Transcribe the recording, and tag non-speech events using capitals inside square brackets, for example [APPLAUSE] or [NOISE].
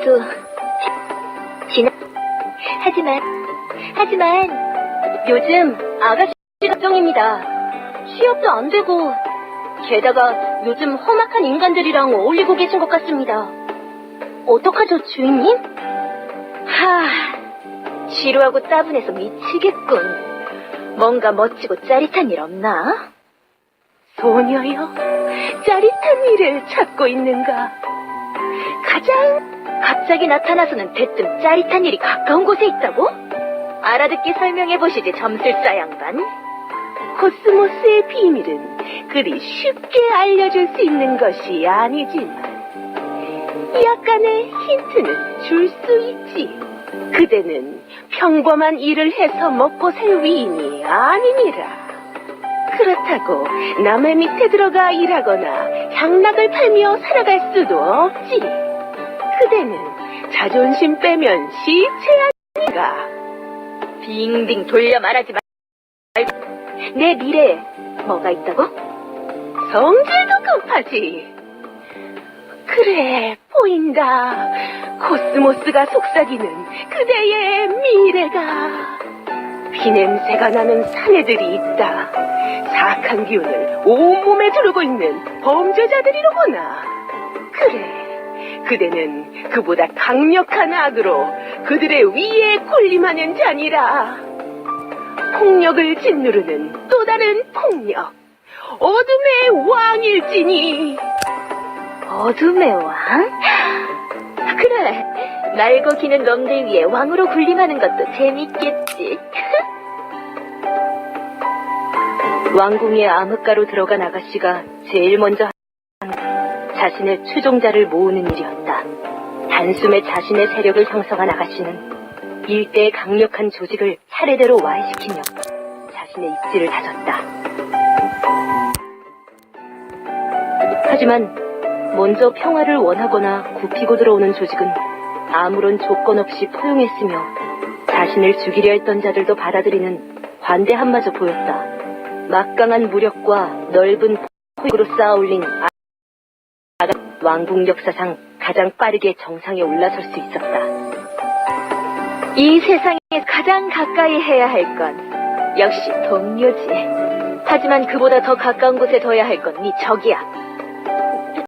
그래도 지나 하지만 하지만 요즘 아가씨 걱정입니다. 취업도 안 되고 게다가 요즘 험악한 인간들이랑 어울리고 계신 것 같습니다. 어떡하죠, 주인님? 하, 지루하고 따분해서 미치겠군. 뭔가 멋지고 짜릿한 일 없나? 소녀요, 짜릿한 일을 찾고 있는가? 가장 갑자기 나타나서는 대뜸 짜릿한 일이 가까운 곳에 있다고? 알아듣게 설명해 보시지, 점술사 양반. 코스모스의 비밀은 그리 쉽게 알려줄 수 있는 것이 아니지만 약간의 힌트는 줄 수 있지. 그대는 평범한 일을 해서 먹고 살 위인이 아니니라. 그렇다고 남의 밑에 들어가 일하거나 향락을 팔며 살아갈 수도 없지. 그대는 자존심 빼면 시체 아닌가. 빙빙 돌려 말하지 말고 내 미래에 뭐가 있다고? 성질도 급하지. 그래, 보인다. 코스모스가 속삭이는 그대의 미래가. 피냄새가 나는 사내들이 있다. 사악한 기운을 온몸에 두르고 있는 범죄자들이로구나. 그래, 그대는 그보다 강력한 악으로 그들의 위에 군림하는 자니라. 폭력을 짓누르는 또 다른 폭력. 어둠의 왕일지니. 어둠의 왕? 그래, 날고 기는 놈들 위에 왕으로 군림하는 것도 재밌겠지. [LAUGHS] 왕궁의 암흑가로 들어간 아가씨가 제일 먼저 한 자신의 추종자를 모으는 일이었다. 단숨에 자신의 세력을 형성한 아가씨는 일대의 강력한 조직을 차례대로 와해시키며 자신의 입지를 다졌다. 하지만 먼저 평화를 원하거나 굽히고 들어오는 조직은 아무런 조건 없이 포용했으며 자신을 죽이려 했던 자들도 받아들이는 관대함마저 보였다. 막강한 무력과 넓은 포획으로 쌓아올린 왕국 역사상 가장 빠르게 정상에 올라설 수 있었다. 이 세상에 가장 가까이 해야 할 건 역시 동료지. 하지만 그보다 더 가까운 곳에 둬야 할 건 네 적이야.